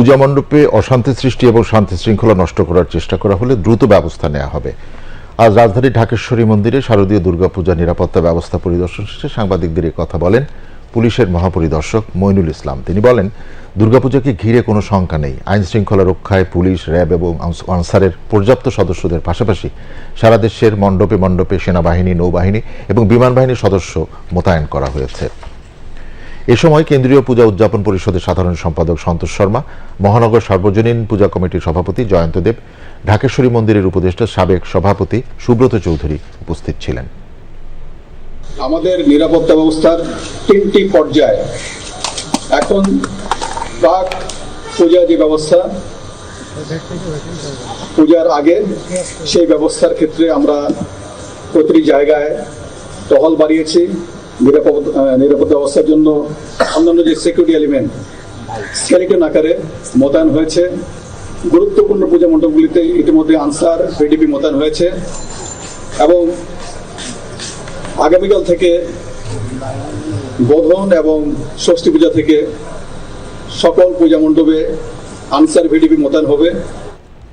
পূজা মণ্ডপে অশান্তি সৃষ্টি এবং শান্তি শৃঙ্খলা নষ্ট করার চেষ্টা করা হলে দ্রুত ব্যবস্থা নেওয়া হবে। আজ রাজধানী ঢাকেশ্বরী মন্দিরে শারদীয় দুর্গাপূজা নিরাপত্তা ব্যবস্থা পরিদর্শন শেষে সাংবাদিকদের কথা বলেন পুলিশের মহাপরিদর্শক মইনুল ইসলাম। তিনি বলেন, দুর্গাপূজাকে ঘিরে কোনো শঙ্কা নেই। আইন শৃঙ্খলা রক্ষায় পুলিশ, র্যাব এবং আনসারের পর্যাপ্ত সদস্যদের পাশাপাশি সারা দেশের মণ্ডপে মণ্ডপে সেনাবাহিনী, নৌবাহিনী এবং বিমান বাহিনীর সদস্য মোতায়েন করা হয়েছে। এ সময় কেন্দ্রীয় পূজা উদযাপন পরিষদের সাধারণ সম্পাদক সন্তোষ শর্মা, মহানগর সার্বজনীন পূজা কমিটির সভাপতি জয়ন্ত দেব, ঢাকেশ্বরী মন্দিরের উপদেষ্টা সাবেক সভাপতি সুব্রত চৌধুরী উপস্থিত ছিলেন। আমাদের নিরাপত্তা ব্যবস্থার তিনটি পর্যায়। এখন প্রাক পূজা যে ব্যবস্থা, পূজার আগে সেই ব্যবস্থার ক্ষেত্রে আমরা প্রতিটি জায়গায় টহল বাড়িয়েছি। নিরাপদ নিরাপত্তা ব্যবস্থার জন্য অন্যান্য যে সিকিউরিটি এলিমেন্ট স্কেলিটন আকারে মোতায়েন হয়েছে। গুরুত্বপূর্ণ পূজা মণ্ডপগুলিতে ইতিমধ্যে আনসার ভিডিপি মোতায়েন হয়েছে এবং আগামীকাল থেকে বোধন এবং ষষ্ঠী পূজা থেকে সকল পূজা মণ্ডপে আনসার ভিডিপি মোতায়েন হবে।